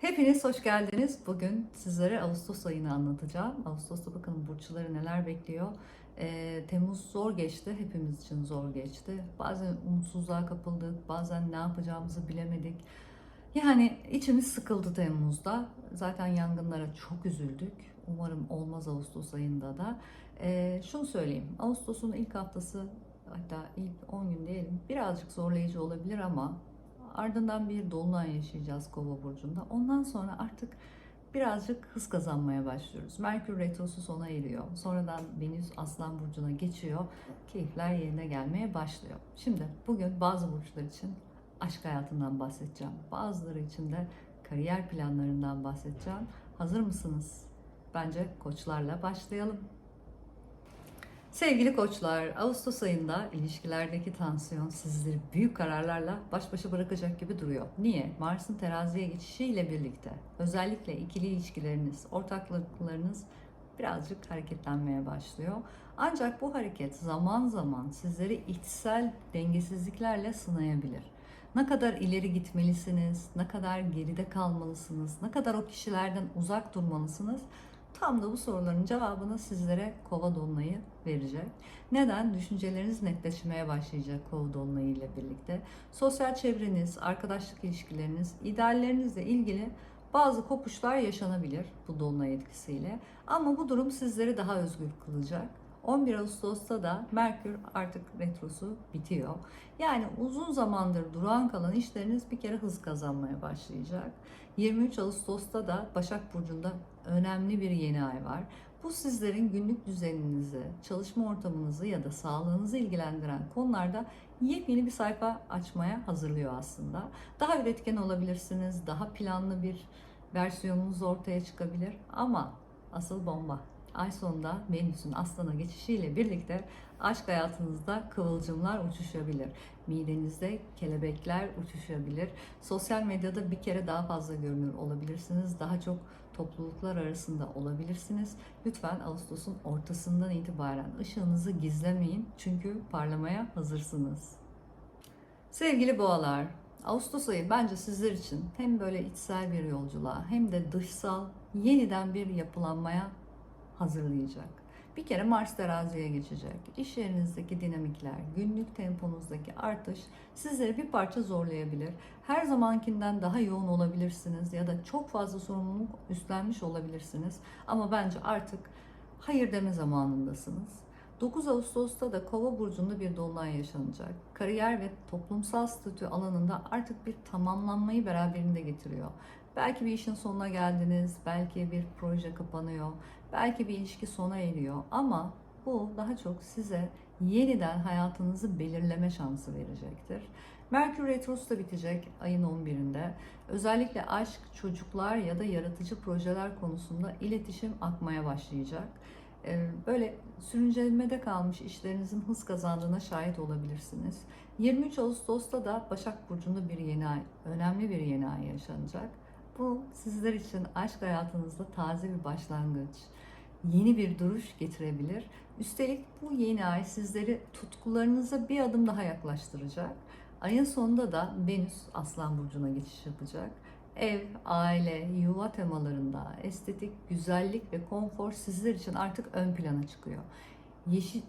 Hepiniz hoş geldiniz. Bugün sizlere Ağustos ayını anlatacağım. Ağustos'ta bakın burçları neler bekliyor. Ee, Temmuz zor geçti. Hepimiz için zor geçti. Bazen umutsuzluğa kapıldık. Bazen ne yapacağımızı bilemedik. Yani içimiz sıkıldı Temmuz'da. Zaten yangınlara çok üzüldük. Umarım olmaz Ağustos ayında da. Ee, şunu söyleyeyim. Ağustos'un ilk haftası hatta ilk 10 gün diyelim birazcık zorlayıcı olabilir ama Ardından bir dolunay yaşayacağız Kova burcunda. Ondan sonra artık birazcık hız kazanmaya başlıyoruz. Merkür retrosu sona eriyor. Sonradan Venüs Aslan burcuna geçiyor. Keyifler yerine gelmeye başlıyor. Şimdi bugün bazı burçlar için aşk hayatından bahsedeceğim. Bazıları için de kariyer planlarından bahsedeceğim. Hazır mısınız? Bence koçlarla başlayalım. Sevgili koçlar, Ağustos ayında ilişkilerdeki tansiyon sizleri büyük kararlarla baş başa bırakacak gibi duruyor. Niye? Mars'ın teraziye geçişiyle birlikte özellikle ikili ilişkileriniz, ortaklıklarınız birazcık hareketlenmeye başlıyor. Ancak bu hareket zaman zaman sizleri içsel dengesizliklerle sınayabilir. Ne kadar ileri gitmelisiniz, ne kadar geride kalmalısınız, ne kadar o kişilerden uzak durmalısınız Tam da bu soruların cevabını sizlere kova dolunayı verecek. Neden? Düşünceleriniz netleşmeye başlayacak kova dolunayı ile birlikte. Sosyal çevreniz, arkadaşlık ilişkileriniz, ideallerinizle ilgili bazı kopuşlar yaşanabilir bu dolunay etkisiyle. Ama bu durum sizleri daha özgür kılacak. 11 Ağustos'ta da Merkür artık retrosu bitiyor. Yani uzun zamandır duran kalan işleriniz bir kere hız kazanmaya başlayacak. 23 Ağustos'ta da Başak Burcu'nda önemli bir yeni ay var. Bu sizlerin günlük düzeninizi, çalışma ortamınızı ya da sağlığınızı ilgilendiren konularda yepyeni bir sayfa açmaya hazırlıyor aslında. Daha üretken olabilirsiniz, daha planlı bir versiyonunuz ortaya çıkabilir ama asıl bomba ay sonunda Venüs'ün aslana geçişiyle birlikte aşk hayatınızda kıvılcımlar uçuşabilir. Midenizde kelebekler uçuşabilir. Sosyal medyada bir kere daha fazla görünür olabilirsiniz. Daha çok topluluklar arasında olabilirsiniz. Lütfen Ağustos'un ortasından itibaren ışığınızı gizlemeyin çünkü parlamaya hazırsınız. Sevgili boğalar, Ağustos ayı bence sizler için hem böyle içsel bir yolculuğa hem de dışsal yeniden bir yapılanmaya hazırlayacak. Bir kere Mars teraziye geçecek. İş yerinizdeki dinamikler, günlük temponuzdaki artış sizleri bir parça zorlayabilir. Her zamankinden daha yoğun olabilirsiniz ya da çok fazla sorumluluk üstlenmiş olabilirsiniz. Ama bence artık hayır deme zamanındasınız. 9 Ağustos'ta da Kova burcunda bir dolunay yaşanacak. Kariyer ve toplumsal statü alanında artık bir tamamlanmayı beraberinde getiriyor. Belki bir işin sonuna geldiniz, belki bir proje kapanıyor, belki bir ilişki sona eriyor ama bu daha çok size yeniden hayatınızı belirleme şansı verecektir. Merkür Retrosu da bitecek ayın 11'inde. Özellikle aşk, çocuklar ya da yaratıcı projeler konusunda iletişim akmaya başlayacak. Ee, böyle sürüncelmede kalmış işlerinizin hız kazandığına şahit olabilirsiniz. 23 Ağustos'ta da Başak Burcu'nda bir yeni ay, önemli bir yeni ay yaşanacak. Bu sizler için aşk hayatınızda taze bir başlangıç, yeni bir duruş getirebilir. Üstelik bu yeni ay sizleri tutkularınıza bir adım daha yaklaştıracak. Ayın sonunda da Venüs Aslan Burcu'na geçiş yapacak. Ev, aile, yuva temalarında estetik, güzellik ve konfor sizler için artık ön plana çıkıyor.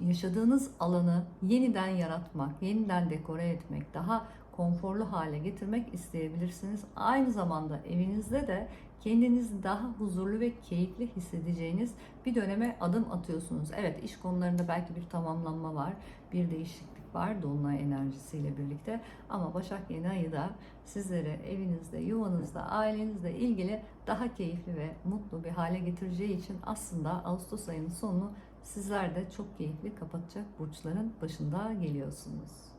Yaşadığınız alanı yeniden yaratmak, yeniden dekore etmek, daha konforlu hale getirmek isteyebilirsiniz. Aynı zamanda evinizde de kendinizi daha huzurlu ve keyifli hissedeceğiniz bir döneme adım atıyorsunuz. Evet iş konularında belki bir tamamlanma var, bir değişiklik var Dolunay enerjisiyle birlikte. Ama Başak yeni ayı da sizlere evinizde, yuvanızda, ailenizle ilgili daha keyifli ve mutlu bir hale getireceği için aslında Ağustos ayının sonunu sizler de çok keyifli kapatacak burçların başında geliyorsunuz.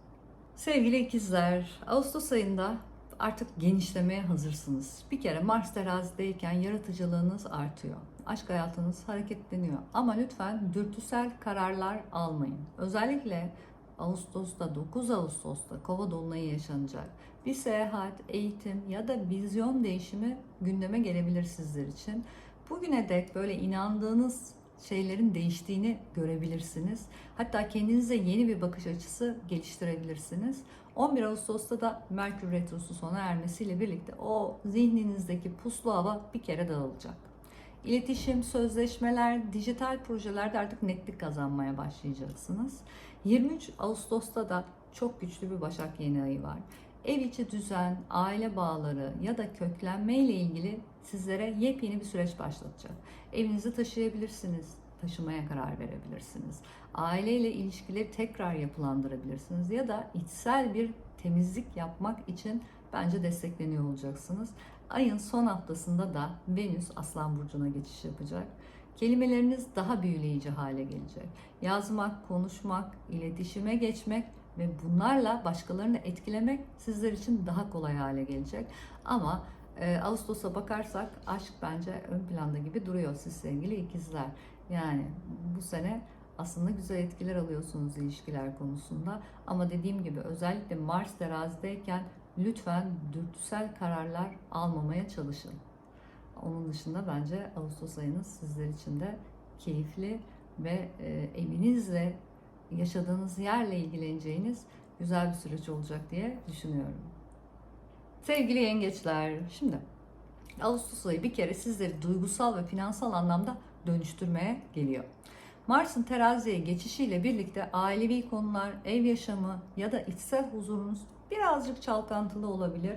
Sevgili ikizler, Ağustos ayında artık genişlemeye hazırsınız. Bir kere Mars terazideyken yaratıcılığınız artıyor. Aşk hayatınız hareketleniyor. Ama lütfen dürtüsel kararlar almayın. Özellikle Ağustos'ta 9 Ağustos'ta kova dolunayı yaşanacak. Bir seyahat, eğitim ya da vizyon değişimi gündeme gelebilir sizler için. Bugüne dek böyle inandığınız şeylerin değiştiğini görebilirsiniz. Hatta kendinize yeni bir bakış açısı geliştirebilirsiniz. 11 Ağustos'ta da Merkür Retrosu sona ermesiyle birlikte o zihninizdeki puslu hava bir kere dağılacak. İletişim, sözleşmeler, dijital projelerde artık netlik kazanmaya başlayacaksınız. 23 Ağustos'ta da çok güçlü bir Başak yeni ayı var. Ev içi düzen, aile bağları ya da köklenme ile ilgili sizlere yepyeni bir süreç başlatacak. Evinizi taşıyabilirsiniz, taşımaya karar verebilirsiniz. Aileyle ilişkileri tekrar yapılandırabilirsiniz ya da içsel bir temizlik yapmak için bence destekleniyor olacaksınız. Ayın son haftasında da Venüs Aslan Burcu'na geçiş yapacak. Kelimeleriniz daha büyüleyici hale gelecek. Yazmak, konuşmak, iletişime geçmek ve bunlarla başkalarını etkilemek sizler için daha kolay hale gelecek. Ama e, Ağustos'a bakarsak aşk bence ön planda gibi duruyor siz sevgili ikizler. Yani bu sene aslında güzel etkiler alıyorsunuz ilişkiler konusunda. Ama dediğim gibi özellikle Mars terazideyken lütfen dürtüsel kararlar almamaya çalışın. Onun dışında bence Ağustos ayınız sizler için de keyifli ve e, evinizle yaşadığınız yerle ilgileneceğiniz güzel bir süreç olacak diye düşünüyorum. Sevgili yengeçler, şimdi Ağustos ayı bir kere sizleri duygusal ve finansal anlamda dönüştürmeye geliyor. Mars'ın teraziye geçişiyle birlikte ailevi konular, ev yaşamı ya da içsel huzurunuz birazcık çalkantılı olabilir.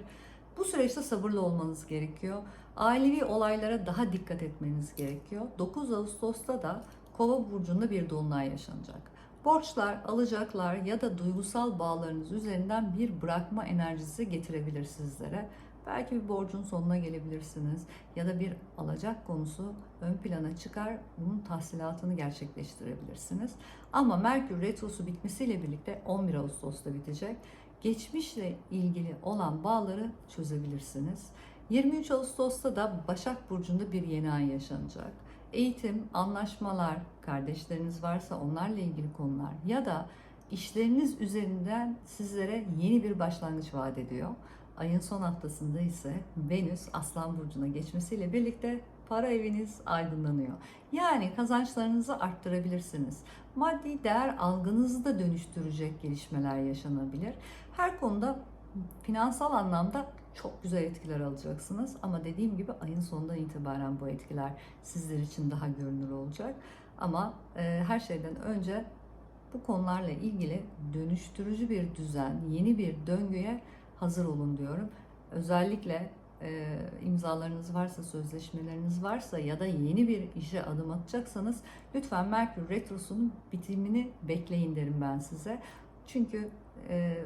Bu süreçte sabırlı olmanız gerekiyor. Ailevi olaylara daha dikkat etmeniz gerekiyor. 9 Ağustos'ta da Kova burcunda bir dolunay yaşanacak. Borçlar, alacaklar ya da duygusal bağlarınız üzerinden bir bırakma enerjisi getirebilir sizlere. Belki bir borcun sonuna gelebilirsiniz ya da bir alacak konusu ön plana çıkar, bunun tahsilatını gerçekleştirebilirsiniz. Ama Merkür Retrosu bitmesiyle birlikte 11 Ağustos'ta bitecek. Geçmişle ilgili olan bağları çözebilirsiniz. 23 Ağustos'ta da Başak Burcu'nda bir yeni ay yaşanacak. Eğitim, anlaşmalar, kardeşleriniz varsa onlarla ilgili konular ya da işleriniz üzerinden sizlere yeni bir başlangıç vaat ediyor. Ayın son haftasında ise Venüs Aslan Burcu'na geçmesiyle birlikte para eviniz aydınlanıyor. Yani kazançlarınızı arttırabilirsiniz. Maddi değer algınızı da dönüştürecek gelişmeler yaşanabilir. Her konuda finansal anlamda çok güzel etkiler alacaksınız. Ama dediğim gibi ayın sonundan itibaren bu etkiler sizler için daha görünür olacak. Ama e, her şeyden önce bu konularla ilgili dönüştürücü bir düzen, yeni bir döngüye hazır olun diyorum. Özellikle e, imzalarınız varsa, sözleşmeleriniz varsa ya da yeni bir işe adım atacaksanız lütfen Merkür Retrosu'nun bitimini bekleyin derim ben size. Çünkü e,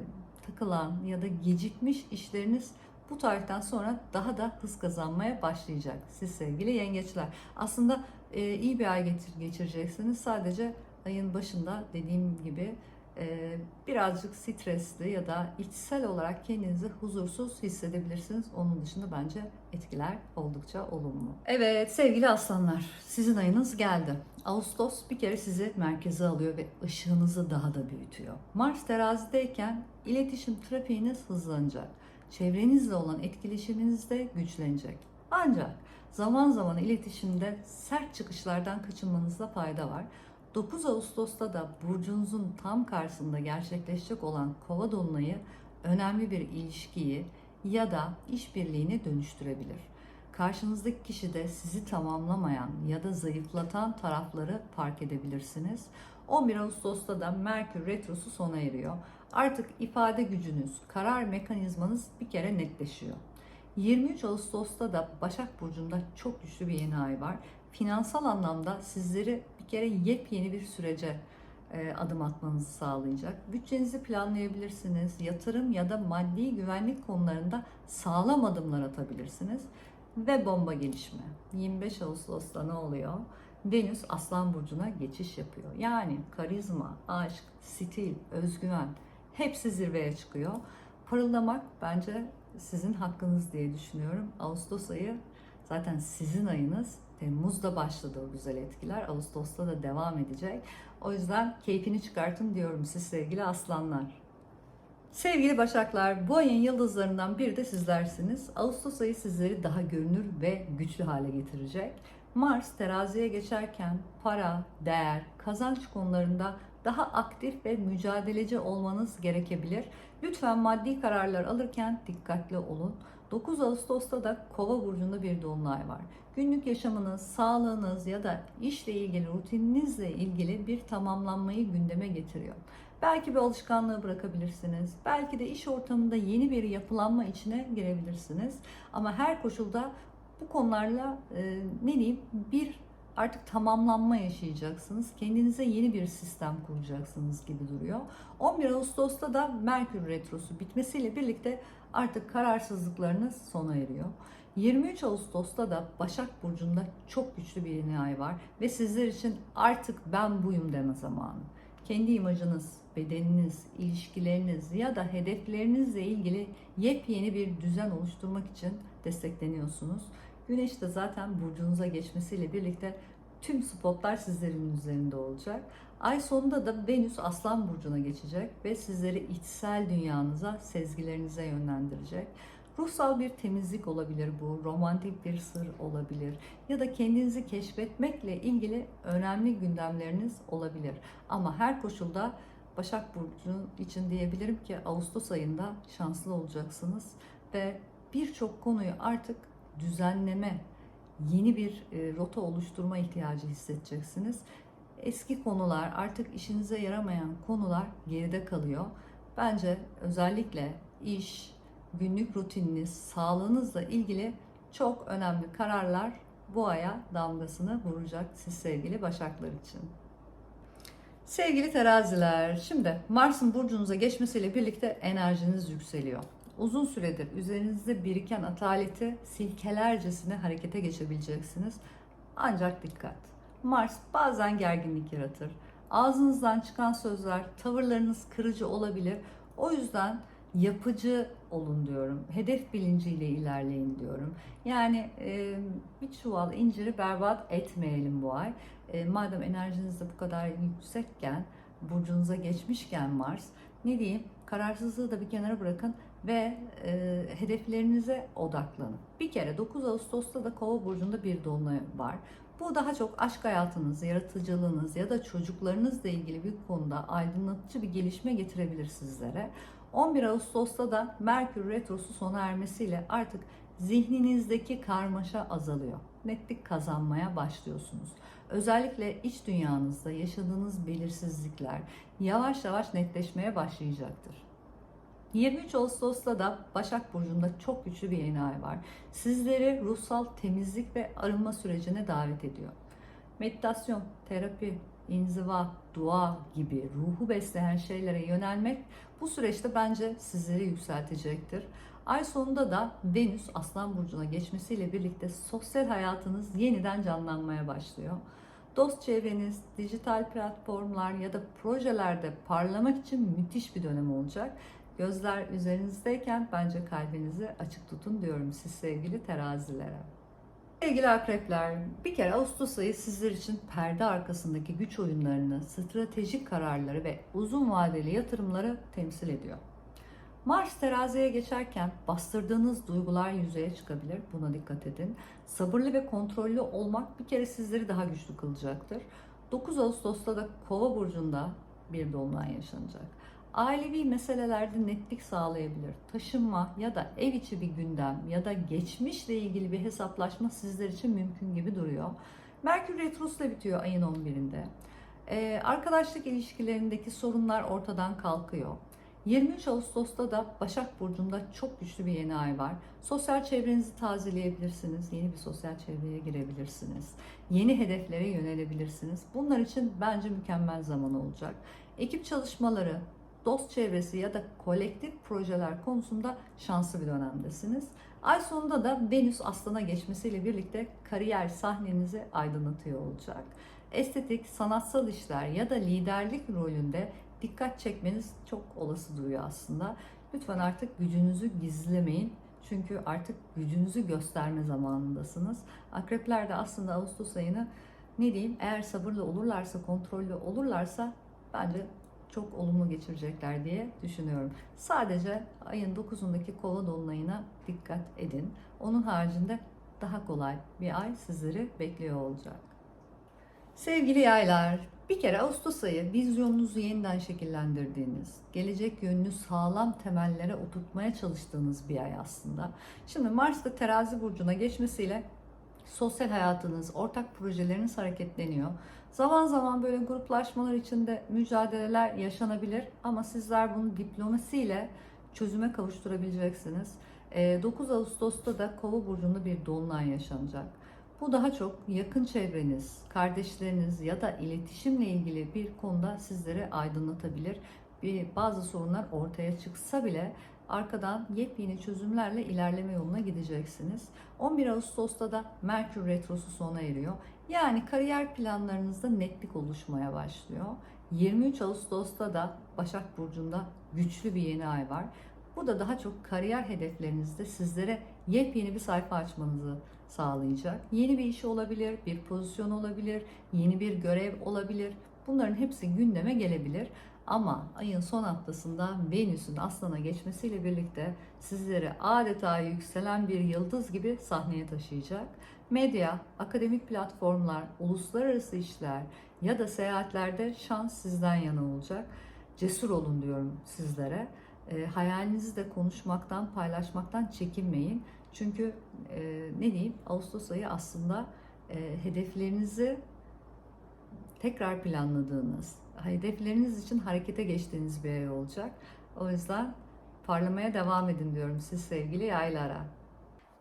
takılan ya da gecikmiş işleriniz bu tarihten sonra daha da hız kazanmaya başlayacak. Siz sevgili yengeçler. Aslında e, iyi bir ay getir, geçireceksiniz. Sadece ayın başında dediğim gibi e, birazcık stresli ya da içsel olarak kendinizi huzursuz hissedebilirsiniz. Onun dışında bence etkiler oldukça olumlu. Evet sevgili aslanlar sizin ayınız geldi. Ağustos bir kere sizi merkeze alıyor ve ışığınızı daha da büyütüyor. Mars terazideyken iletişim trafiğiniz hızlanacak. Çevrenizle olan etkileşiminiz de güçlenecek. Ancak zaman zaman iletişimde sert çıkışlardan kaçınmanızda fayda var. 9 Ağustos'ta da burcunuzun tam karşısında gerçekleşecek olan kova dolunayı önemli bir ilişkiyi ya da işbirliğini dönüştürebilir. Karşınızdaki kişi de sizi tamamlamayan ya da zayıflatan tarafları fark edebilirsiniz. 11 Ağustos'ta da Merkür Retrosu sona eriyor. Artık ifade gücünüz, karar mekanizmanız bir kere netleşiyor. 23 Ağustos'ta da Başak Burcu'nda çok güçlü bir yeni ay var. Finansal anlamda sizleri bir kere yepyeni bir sürece e, adım atmanızı sağlayacak. Bütçenizi planlayabilirsiniz. Yatırım ya da maddi güvenlik konularında sağlam adımlar atabilirsiniz. Ve bomba gelişme. 25 Ağustos'ta ne oluyor? Venüs Aslan Burcu'na geçiş yapıyor. Yani karizma, aşk, stil, özgüven hepsi zirveye çıkıyor. Parıldamak bence sizin hakkınız diye düşünüyorum. Ağustos ayı zaten sizin ayınız. Temmuz'da başladı o güzel etkiler. Ağustos'ta da devam edecek. O yüzden keyfini çıkartın diyorum siz sevgili aslanlar. Sevgili Başaklar, bu ayın yıldızlarından biri de sizlersiniz. Ağustos ayı sizleri daha görünür ve güçlü hale getirecek. Mars teraziye geçerken para, değer, kazanç konularında daha aktif ve mücadeleci olmanız gerekebilir. Lütfen maddi kararlar alırken dikkatli olun. 9 Ağustos'ta da Kova burcunda bir dolunay var. Günlük yaşamınız, sağlığınız ya da işle ilgili rutininizle ilgili bir tamamlanmayı gündeme getiriyor. Belki bir alışkanlığı bırakabilirsiniz. Belki de iş ortamında yeni bir yapılanma içine girebilirsiniz. Ama her koşulda bu konularla e, ne diyeyim bir artık tamamlanma yaşayacaksınız. Kendinize yeni bir sistem kuracaksınız gibi duruyor. 11 Ağustos'ta da Merkür Retrosu bitmesiyle birlikte artık kararsızlıklarınız sona eriyor. 23 Ağustos'ta da Başak Burcu'nda çok güçlü bir yeni ay var ve sizler için artık ben buyum deme zamanı. Kendi imajınız, bedeniniz, ilişkileriniz ya da hedeflerinizle ilgili yepyeni bir düzen oluşturmak için destekleniyorsunuz. Güneş de zaten burcunuza geçmesiyle birlikte tüm spotlar sizlerin üzerinde olacak. Ay sonunda da Venüs Aslan Burcu'na geçecek ve sizleri içsel dünyanıza, sezgilerinize yönlendirecek. Ruhsal bir temizlik olabilir bu, romantik bir sır olabilir ya da kendinizi keşfetmekle ilgili önemli gündemleriniz olabilir. Ama her koşulda Başak Burcu için diyebilirim ki Ağustos ayında şanslı olacaksınız ve birçok konuyu artık düzenleme, yeni bir e, rota oluşturma ihtiyacı hissedeceksiniz. Eski konular, artık işinize yaramayan konular geride kalıyor. Bence özellikle iş, günlük rutininiz, sağlığınızla ilgili çok önemli kararlar bu aya damgasını vuracak siz sevgili Başaklar için. Sevgili teraziler, şimdi Mars'ın burcunuza geçmesiyle birlikte enerjiniz yükseliyor. Uzun süredir üzerinizde biriken ataleti silkelercesine harekete geçebileceksiniz. Ancak dikkat. Mars bazen gerginlik yaratır. Ağzınızdan çıkan sözler, tavırlarınız kırıcı olabilir. O yüzden yapıcı olun diyorum. Hedef bilinciyle ilerleyin diyorum. Yani e, bir çuval inciri berbat etmeyelim bu ay. E, madem enerjiniz de bu kadar yüksekken, burcunuza geçmişken Mars, ne diyeyim, kararsızlığı da bir kenara bırakın ve e, hedeflerinize odaklanın. Bir kere 9 Ağustos'ta da Kova burcunda bir dolunay var. Bu daha çok aşk hayatınız, yaratıcılığınız ya da çocuklarınızla ilgili bir konuda aydınlatıcı bir gelişme getirebilir sizlere. 11 Ağustos'ta da Merkür Retrosu sona ermesiyle artık zihninizdeki karmaşa azalıyor. Netlik kazanmaya başlıyorsunuz. Özellikle iç dünyanızda yaşadığınız belirsizlikler yavaş yavaş netleşmeye başlayacaktır. 23 Ağustos'ta da Başak Burcu'nda çok güçlü bir yeni ay var. Sizleri ruhsal temizlik ve arınma sürecine davet ediyor. Meditasyon, terapi, inziva, dua gibi ruhu besleyen şeylere yönelmek bu süreçte bence sizleri yükseltecektir. Ay sonunda da Venüs Aslan Burcu'na geçmesiyle birlikte sosyal hayatınız yeniden canlanmaya başlıyor. Dost çevreniz, dijital platformlar ya da projelerde parlamak için müthiş bir dönem olacak. Gözler üzerinizdeyken bence kalbinizi açık tutun diyorum siz sevgili terazilere. Sevgili akrepler, bir kere Ağustos ayı sizler için perde arkasındaki güç oyunlarını, stratejik kararları ve uzun vadeli yatırımları temsil ediyor. Mars teraziye geçerken bastırdığınız duygular yüzeye çıkabilir. Buna dikkat edin. Sabırlı ve kontrollü olmak bir kere sizleri daha güçlü kılacaktır. 9 Ağustos'ta da Kova burcunda bir dolunay yaşanacak. Ailevi meselelerde netlik sağlayabilir. Taşınma ya da ev içi bir gündem ya da geçmişle ilgili bir hesaplaşma sizler için mümkün gibi duruyor. Merkür Retrosu da bitiyor ayın 11'inde. Ee, arkadaşlık ilişkilerindeki sorunlar ortadan kalkıyor. 23 Ağustos'ta da Başak Burcu'nda çok güçlü bir yeni ay var. Sosyal çevrenizi tazeleyebilirsiniz. Yeni bir sosyal çevreye girebilirsiniz. Yeni hedeflere yönelebilirsiniz. Bunlar için bence mükemmel zaman olacak. Ekip çalışmaları, dost çevresi ya da kolektif projeler konusunda şanslı bir dönemdesiniz. Ay sonunda da Venüs Aslan'a geçmesiyle birlikte kariyer sahnenizi aydınlatıyor olacak. Estetik, sanatsal işler ya da liderlik rolünde dikkat çekmeniz çok olası duruyor aslında. Lütfen artık gücünüzü gizlemeyin. Çünkü artık gücünüzü gösterme zamanındasınız. Akrepler de aslında Ağustos ayını ne diyeyim eğer sabırlı olurlarsa, kontrollü olurlarsa bence çok olumlu geçirecekler diye düşünüyorum. Sadece ayın 9'undaki kova dolunayına dikkat edin. Onun haricinde daha kolay bir ay sizleri bekliyor olacak. Sevgili yaylar, bir kere Ağustos ayı vizyonunuzu yeniden şekillendirdiğiniz, gelecek yönünü sağlam temellere oturtmaya çalıştığınız bir ay aslında. Şimdi Mars'ta terazi burcuna geçmesiyle sosyal hayatınız, ortak projeleriniz hareketleniyor. Zaman zaman böyle gruplaşmalar içinde mücadeleler yaşanabilir ama sizler bunu diplomasiyle çözüme kavuşturabileceksiniz. Ee, 9 Ağustos'ta da Kova burcunda bir dolunay yaşanacak. Bu daha çok yakın çevreniz, kardeşleriniz ya da iletişimle ilgili bir konuda sizleri aydınlatabilir. Bir bazı sorunlar ortaya çıksa bile arkadan yepyeni çözümlerle ilerleme yoluna gideceksiniz. 11 Ağustos'ta da Merkür Retrosu sona eriyor. Yani kariyer planlarınızda netlik oluşmaya başlıyor. 23 Ağustos'ta da Başak Burcu'nda güçlü bir yeni ay var. Bu da daha çok kariyer hedeflerinizde sizlere yepyeni bir sayfa açmanızı sağlayacak. Yeni bir iş olabilir, bir pozisyon olabilir, yeni bir görev olabilir. Bunların hepsi gündeme gelebilir. Ama ayın son haftasında Venüs'ün Aslan'a geçmesiyle birlikte sizleri adeta yükselen bir yıldız gibi sahneye taşıyacak. Medya, akademik platformlar, uluslararası işler ya da seyahatlerde şans sizden yana olacak. Cesur olun diyorum sizlere. E, hayalinizi de konuşmaktan, paylaşmaktan çekinmeyin. Çünkü e, ne diyeyim Ağustos ayı aslında e, hedeflerinizi tekrar planladığınız, hedefleriniz için harekete geçtiğiniz bir ay olacak. O yüzden parlamaya devam edin diyorum siz sevgili yaylara.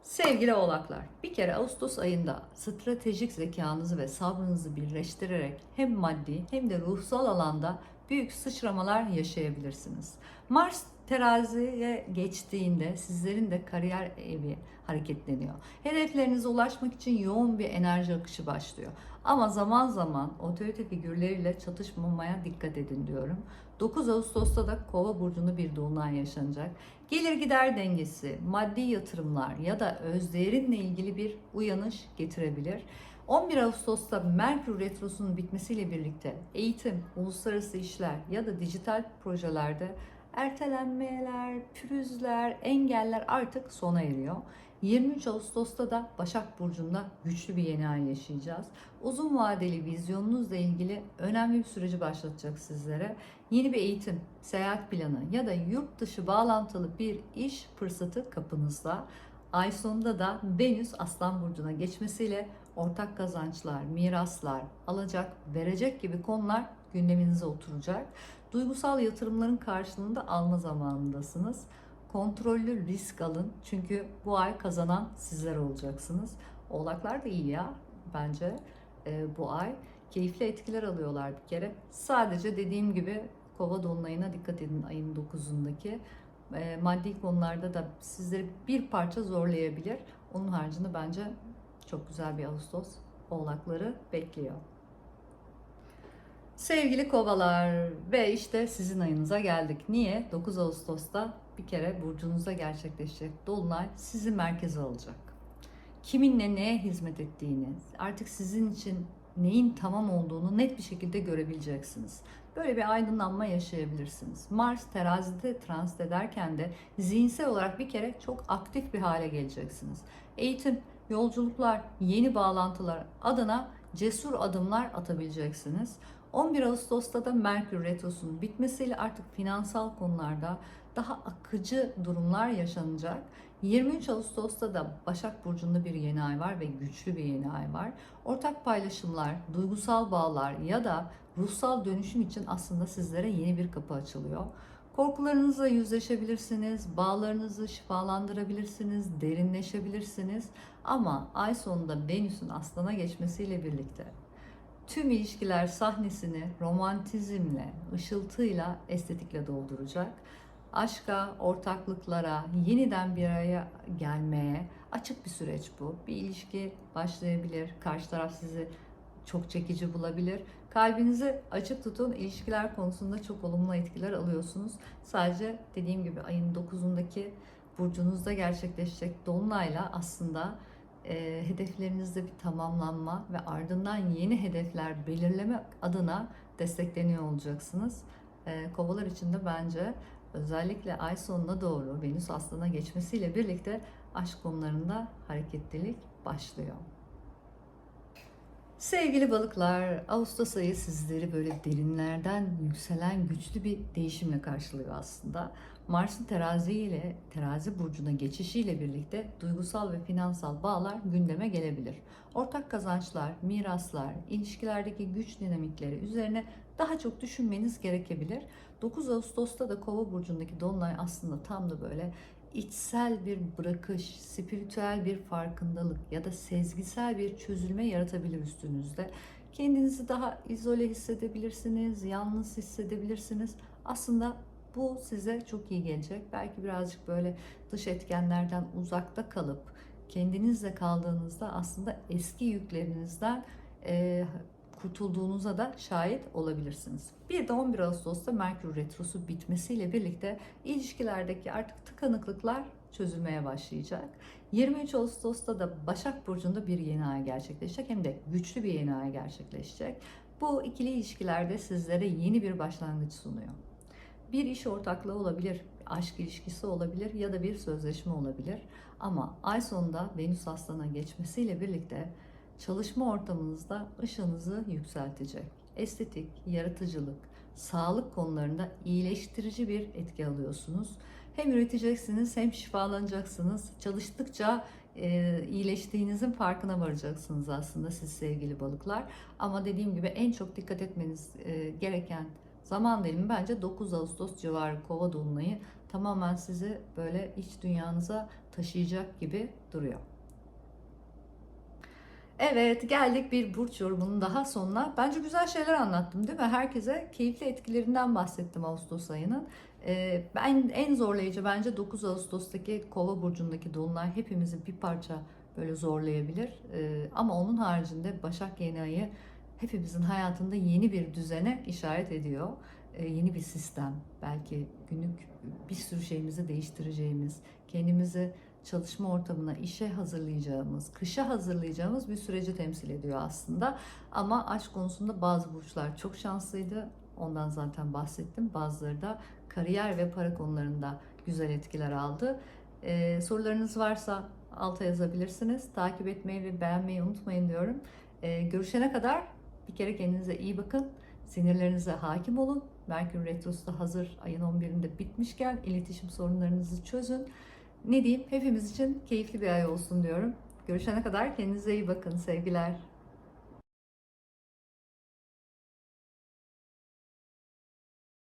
Sevgili oğlaklar, bir kere Ağustos ayında stratejik zekanızı ve sabrınızı birleştirerek hem maddi hem de ruhsal alanda büyük sıçramalar yaşayabilirsiniz. Mars teraziye geçtiğinde sizlerin de kariyer evi hareketleniyor. Hedeflerinize ulaşmak için yoğun bir enerji akışı başlıyor. Ama zaman zaman otorite figürleriyle çatışmamaya dikkat edin diyorum. 9 Ağustos'ta da Kova burcunda bir dolunay yaşanacak. Gelir gider dengesi, maddi yatırımlar ya da özdeğerinle ilgili bir uyanış getirebilir. 11 Ağustos'ta Merkür Retrosu'nun bitmesiyle birlikte eğitim, uluslararası işler ya da dijital projelerde ertelenmeler, pürüzler, engeller artık sona eriyor. 23 Ağustos'ta da Başak Burcu'nda güçlü bir yeni ay yaşayacağız. Uzun vadeli vizyonunuzla ilgili önemli bir süreci başlatacak sizlere. Yeni bir eğitim, seyahat planı ya da yurt dışı bağlantılı bir iş fırsatı kapınızda. Ay sonunda da Venüs Aslan Burcu'na geçmesiyle ortak kazançlar, miraslar, alacak, verecek gibi konular gündeminize oturacak. Duygusal yatırımların karşılığında alma zamanındasınız. Kontrollü risk alın çünkü bu ay kazanan sizler olacaksınız. Oğlaklar da iyi ya bence e, bu ay. Keyifli etkiler alıyorlar bir kere. Sadece dediğim gibi kova dolunayına dikkat edin ayın 9'undaki. E, maddi konularda da sizleri bir parça zorlayabilir. Onun haricinde bence çok güzel bir Ağustos oğlakları bekliyor. Sevgili kovalar ve işte sizin ayınıza geldik. Niye? 9 Ağustos'ta bir kere burcunuzda gerçekleşecek dolunay sizi merkeze alacak. Kiminle neye hizmet ettiğini, artık sizin için neyin tamam olduğunu net bir şekilde görebileceksiniz. Böyle bir aydınlanma yaşayabilirsiniz. Mars terazide transit ederken de zihinsel olarak bir kere çok aktif bir hale geleceksiniz. Eğitim, yolculuklar, yeni bağlantılar adına cesur adımlar atabileceksiniz. 11 Ağustos'ta da Merkür Retrosu'nun bitmesiyle artık finansal konularda daha akıcı durumlar yaşanacak. 23 Ağustos'ta da Başak Burcu'nda bir yeni ay var ve güçlü bir yeni ay var. Ortak paylaşımlar, duygusal bağlar ya da ruhsal dönüşüm için aslında sizlere yeni bir kapı açılıyor. Korkularınızla yüzleşebilirsiniz, bağlarınızı şifalandırabilirsiniz, derinleşebilirsiniz. Ama ay sonunda Venüs'ün aslana geçmesiyle birlikte tüm ilişkiler sahnesini romantizmle, ışıltıyla, estetikle dolduracak. Aşka, ortaklıklara, yeniden bir araya gelmeye açık bir süreç bu. Bir ilişki başlayabilir, karşı taraf sizi çok çekici bulabilir. Kalbinizi açık tutun. İlişkiler konusunda çok olumlu etkiler alıyorsunuz. Sadece dediğim gibi ayın 9'undaki burcunuzda gerçekleşecek dolunayla aslında e, hedeflerinizde bir tamamlanma ve ardından yeni hedefler belirleme adına destekleniyor olacaksınız. E, kovalar için de bence özellikle ay sonuna doğru Venüs Aslan'a geçmesiyle birlikte aşk konularında hareketlilik başlıyor. Sevgili balıklar, Ağustos ayı sizleri böyle derinlerden yükselen güçlü bir değişimle karşılıyor aslında. Mars'ın terazi ile terazi burcuna geçişiyle birlikte duygusal ve finansal bağlar gündeme gelebilir. Ortak kazançlar, miraslar, ilişkilerdeki güç dinamikleri üzerine daha çok düşünmeniz gerekebilir. 9 Ağustos'ta da Kova burcundaki dolunay aslında tam da böyle içsel bir bırakış, spiritüel bir farkındalık ya da sezgisel bir çözülme yaratabilir üstünüzde. Kendinizi daha izole hissedebilirsiniz, yalnız hissedebilirsiniz. Aslında bu size çok iyi gelecek. Belki birazcık böyle dış etkenlerden uzakta kalıp kendinizle kaldığınızda aslında eski yüklerinizden e, kurtulduğunuza da şahit olabilirsiniz. Bir de 11 Ağustos'ta Merkür Retrosu bitmesiyle birlikte ilişkilerdeki artık tıkanıklıklar çözülmeye başlayacak. 23 Ağustos'ta da Başak Burcu'nda bir yeni ay gerçekleşecek hem de güçlü bir yeni ay gerçekleşecek. Bu ikili ilişkilerde sizlere yeni bir başlangıç sunuyor. Bir iş ortaklığı olabilir, aşk ilişkisi olabilir ya da bir sözleşme olabilir. Ama ay sonunda Venüs Aslan'a geçmesiyle birlikte çalışma ortamınızda ışığınızı yükseltecek. Estetik, yaratıcılık, sağlık konularında iyileştirici bir etki alıyorsunuz. Hem üreteceksiniz hem şifalanacaksınız. Çalıştıkça e, iyileştiğinizin farkına varacaksınız aslında siz sevgili balıklar. Ama dediğim gibi en çok dikkat etmeniz e, gereken zaman dilimi bence 9 Ağustos civarı kova dolunayı tamamen sizi böyle iç dünyanıza taşıyacak gibi duruyor. Evet geldik bir burç yorumunun daha sonuna. Bence güzel şeyler anlattım değil mi? Herkese keyifli etkilerinden bahsettim Ağustos ayının. Ee, ben en zorlayıcı bence 9 Ağustos'taki Kova burcundaki dolunay hepimizi bir parça böyle zorlayabilir. Ee, ama onun haricinde Başak yeni ayı hepimizin hayatında yeni bir düzene işaret ediyor. Ee, yeni bir sistem, belki günlük bir sürü şeyimizi değiştireceğimiz, kendimizi çalışma ortamına, işe hazırlayacağımız, kışa hazırlayacağımız bir süreci temsil ediyor aslında. Ama aşk konusunda bazı burçlar çok şanslıydı. Ondan zaten bahsettim. Bazıları da kariyer ve para konularında güzel etkiler aldı. Ee, sorularınız varsa alta yazabilirsiniz. Takip etmeyi ve beğenmeyi unutmayın diyorum. Ee, görüşene kadar bir kere kendinize iyi bakın. Sinirlerinize hakim olun. Merkür Retrosu da hazır ayın 11'inde bitmişken iletişim sorunlarınızı çözün. Ne diyeyim? Hepimiz için keyifli bir ay olsun diyorum. Görüşene kadar kendinize iyi bakın. Sevgiler.